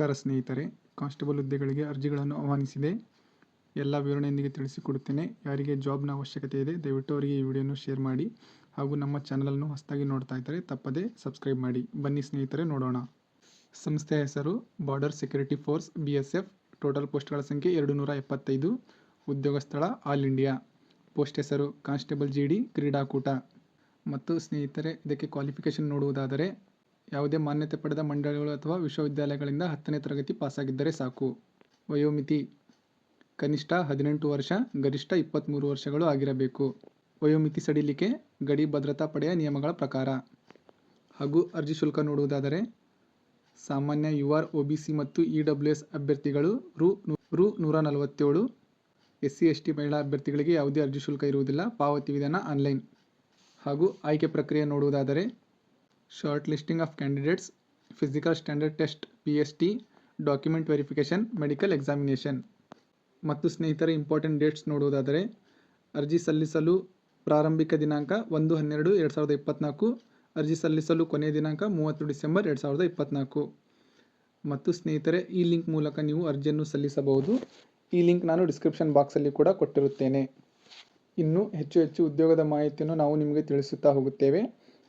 ನಮಸ್ಕಾರ ಸ್ನೇಹಿತರೆ, ಕಾನ್ಸ್ಟೇಬಲ್ ಹುದ್ದೆಗಳಿಗೆ ಅರ್ಜಿಗಳನ್ನು ಆಹ್ವಾನಿಸಿದೆ. ಎಲ್ಲ ವಿವರಣೆಯೊಂದಿಗೆ ತಿಳಿಸಿಕೊಡುತ್ತೇನೆ. ಯಾರಿಗೆ ಜಾಬ್ನ ಅವಶ್ಯಕತೆ ಇದೆ, ದಯವಿಟ್ಟು ಅವರಿಗೆ ಈ ವಿಡಿಯೋನು ಶೇರ್ ಮಾಡಿ ಹಾಗೂ ನಮ್ಮ ಚಾನಲನ್ನು ಹೊಸದಾಗಿ ನೋಡ್ತಾ ಇದ್ದಾರೆ ತಪ್ಪದೇ ಸಬ್ಸ್ಕ್ರೈಬ್ ಮಾಡಿ. ಬನ್ನಿ ಸ್ನೇಹಿತರೆ, ನೋಡೋಣ. ಸಂಸ್ಥೆಯ ಹೆಸರು border security force B S F total ಪೋಸ್ಟ್ಗಳ ಸಂಖ್ಯೆ ಎರಡು ನೂರ ಎಪ್ಪತ್ತೈದು. ಉದ್ಯೋಗ ಸ್ಥಳ ಆಲ್ ಇಂಡಿಯಾ ಪೋಸ್ಟ್ ಹೆಸರು ಕಾನ್ಸ್ಟೇಬಲ್ ಜಿ ಡಿ ಕ್ರೀಡಾಕೂಟ. ಮತ್ತು ಸ್ನೇಹಿತರೆ, ಇದಕ್ಕೆ ಕ್ವಾಲಿಫಿಕೇಷನ್ ನೋಡುವುದಾದರೆ ಯಾವುದೇ ಮಾನ್ಯತೆ ಪಡೆದ ಮಂಡಳಿಗಳು ಅಥವಾ ವಿಶ್ವವಿದ್ಯಾಲಯಗಳಿಂದ ಹತ್ತನೇ ತರಗತಿ ಪಾಸಾಗಿದ್ದರೆ ಸಾಕು. ವಯೋಮಿತಿ ಕನಿಷ್ಠ ಹದಿನೆಂಟು ವರ್ಷ, ಗರಿಷ್ಠ ಇಪ್ಪತ್ತ್ಮೂರು ವರ್ಷಗಳು ಆಗಿರಬೇಕು. ವಯೋಮಿತಿ ಸಡಿಲಿಕೆ, ಗಡಿ ಭದ್ರತಾ ಪಡೆಯ ನಿಯಮಗಳ ಪ್ರಕಾರ. ಹಾಗೂ ಅರ್ಜಿ ಶುಲ್ಕ ನೋಡುವುದಾದರೆ, ಸಾಮಾನ್ಯ U R O B C ಮತ್ತು ಇ ಡಬ್ಲ್ಯೂ ಎಸ್ ಅಭ್ಯರ್ಥಿಗಳು ರು ರು ನೂರ ನಲವತ್ತೇಳು ಎಸ್ ಸಿ ಎಸ್ ಟಿ ಮಹಿಳಾ ಅಭ್ಯರ್ಥಿಗಳಿಗೆ ಯಾವುದೇ ಅರ್ಜಿ ಶುಲ್ಕ ಇರುವುದಿಲ್ಲ, ಪಾವತಿ ವಿಧಾನ ಆನ್ಲೈನ್. ಹಾಗೂ ಆಯ್ಕೆ ಪ್ರಕ್ರಿಯೆ ನೋಡುವುದಾದರೆ short listing of candidates physical standard test P S T document verification medical examination ಮತ್ತು ಸ್ನೇಹಿತರ ಇಂಪಾರ್ಟೆಂಟ್ ಡೇಟ್ಸ್ ನೋಡುವುದಾದರೆ, ಅರ್ಜಿ ಸಲ್ಲಿಸಲು ಪ್ರಾರಂಭಿಕ ದಿನಾಂಕ ಒಂದು ಹನ್ನೆರಡು ಎರಡು ಸಾವಿರದ ಇಪ್ಪತ್ತ್ನಾಲ್ಕು ಅರ್ಜಿ ಸಲ್ಲಿಸಲು ಕೊನೆಯ ದಿನಾಂಕ ಮೂವತ್ತು ಡಿಸೆಂಬರ್ ಎರಡು ಸಾವಿರದ ಇಪ್ಪತ್ತ್ನಾಲ್ಕು ಮತ್ತು ಸ್ನೇಹಿತರೆ, ಈ ಲಿಂಕ್ ಮೂಲಕ ನೀವು ಅರ್ಜಿಯನ್ನು ಸಲ್ಲಿಸಬಹುದು. ಈ ಲಿಂಕ್ ನಾನು ಡಿಸ್ಕ್ರಿಪ್ಷನ್ ಬಾಕ್ಸಲ್ಲಿ ಕೂಡ ಕೊಟ್ಟಿರುತ್ತೇನೆ. ಇನ್ನೂ ಹೆಚ್ಚು ಹೆಚ್ಚು ಉದ್ಯೋಗದ ಮಾಹಿತಿಯನ್ನು ನಾವು ನಿಮಗೆ ತಿಳಿಸುತ್ತಾ ಹೋಗುತ್ತೇವೆ.